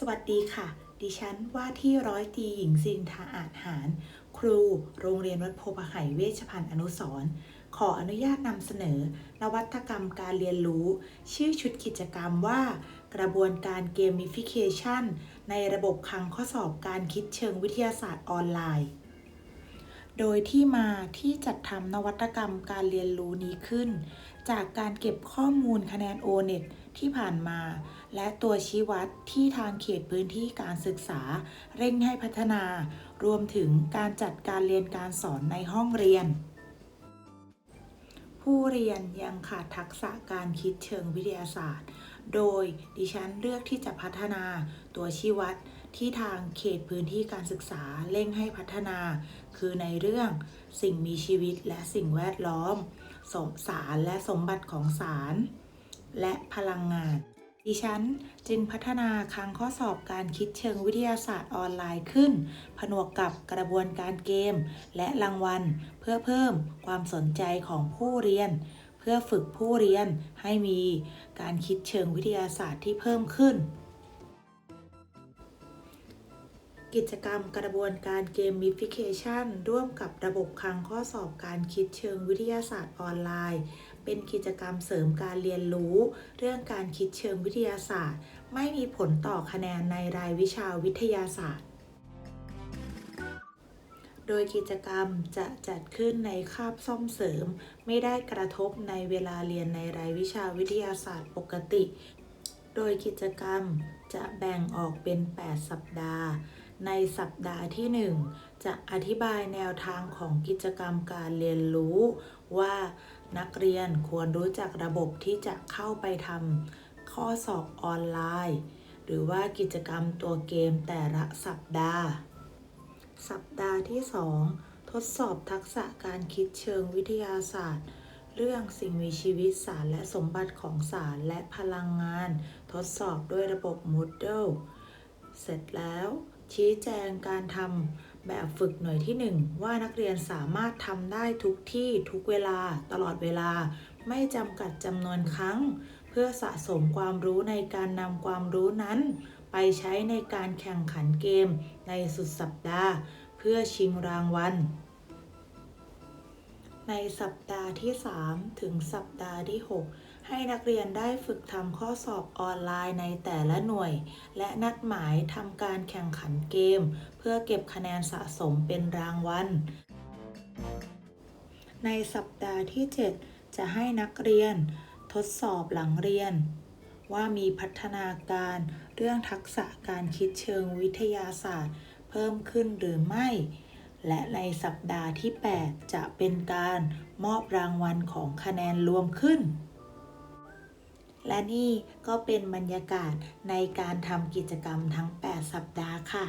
สวัสดีค่ะ ดิฉันว่าที่ร้อยตีหญิงสินทาอาจหาร ครูโรงเรียนวัดโพธิ์ไห่เวชพันธ์อนุสรขออนุญาตนำเสนอ นวัตกรรมการเรียนรู้ ชื่อชุดกิจกรรมว่า กระบวนการเกมฟิเคชันในระบบคลังข้อสอบการคิดเชิงวิทยาศาสตร์ออนไลน์ โดยที่มาที่จัดทำนวัตกรรมการเรียนรู้นี้ขึ้น จากการเก็บข้อมูลคะแนน O-NET ที่ผ่านมา และตัวชี้วัดที่ทางเขตพื้นที่การศึกษา เร่งให้พัฒนา รวมถึงการจัดการเรียนการสอนในห้องเรียน ผู้เรียนยังขาดทักษะการคิดเชิงวิทยาศาสตร์ โดยดิฉันเลือกที่จะพัฒนา ตัวชี้วัดที่ทางเขตพื้นที่การศึกษาเร่งให้พัฒนา คือในเรื่องสิ่งมีชีวิตและสิ่งแวดล้อม สมสารและสมบัติของสาร และพลังงาน ดิฉันจึงพัฒนาคลังข้อสอบการคิดเชิงวิทยาศาสตร์ออนไลน์ขึ้น ผนวกกับกระบวนการเกม และรางวัล เพื่อเพิ่มความสนใจของผู้เรียน เพื่อฝึกผู้เรียนให้มีการคิดเชิงวิทยาศาสตร์ที่เพิ่มขึ้น กิจกรรมกระบวนการเกม i ฟิเคชันร่วมกับระบบคลังข้อสอบการคิดเชิงวิทยาศาสตร์ออนไลน์ เป็นกิจกรรมเสริมการเรียนรู้ เรื่องการคิดเชิงวิทยาศาสตร์ ไม่มีผลต่อคะแนนในรายวิชาวิทยาศาสตร์ โดยกิจกรรมจะจัดขึ้นในคาบซ่อมเสริม ไม่ได้กระทบในเวลาเรียนในรายวิชาวิทยาศาสตร์ปกติ โดยกิจกรรมจะแบ่งออกเป็น 8 สัปดาห์ ในสัปดาห์ที่ 1 จะอธิบายแนวทางของกิจกรรมการเรียนรู้ว่า นักเรียนควรรู้จักระบบที่จะเข้าไปทำข้อสอบออนไลน์ หรือว่ากิจกรรมตัวเกมแต่ละสัปดาห์ สัปดาห์ที่ 2 ทดสอบทักษะการคิดเชิงวิทยาศาสตร์ เรื่องสิ่งมีชีวิตสารและสมบัติของสารและพลังงาน ทดสอบด้วยระบบ Moodle เสร็จแล้ว ชี้แจงการทำแบบฝึกหน่วยที่ 1 ว่านักเรียนสามารถทำได้ทุกที่ทุกเวลาตลอดเวลา ไม่จำกัดจำนวนครั้ง เพื่อสะสมความรู้ในการนำความรู้นั้น ไปใช้ในการแข่งขันเกมในสุดสัปดาห์ เพื่อชิงรางวัลในสัปดาห์ที่ 3 ถึงสัปดาห์ที่ 6 ให้นักเรียนได้ฝึกทำข้อสอบออนไลน์ในแต่ละหน่วย และนัดหมายทำการแข่งขันเกม เพื่อเก็บคะแนนสะสมเป็นรางวัล ในสัปดาห์ที่ 7 จะให้นักเรียน ทดสอบหลังเรียน ว่ามีพัฒนาการเรื่องทักษะการคิดเชิงวิทยาศาสตร์ เพิ่มขึ้นหรือไม่ และในสัปดาห์ที่ 8 จะเป็นการมอบรางวัลของคะแนนรวมขึ้น และนี่ก็เป็นบรรยากาศในการทำกิจกรรมทั้ง 8 สัปดาห์ค่ะ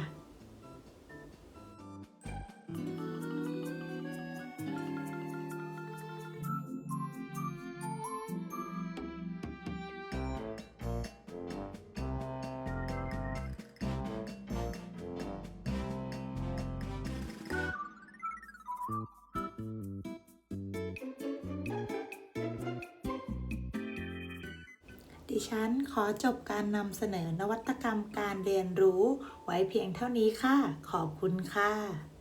ดิฉันขอจบการนำเสนอนวัตกรรมการเรียนรู้ ไว้เพียงเท่านี้ค่ะ ขอบคุณค่ะ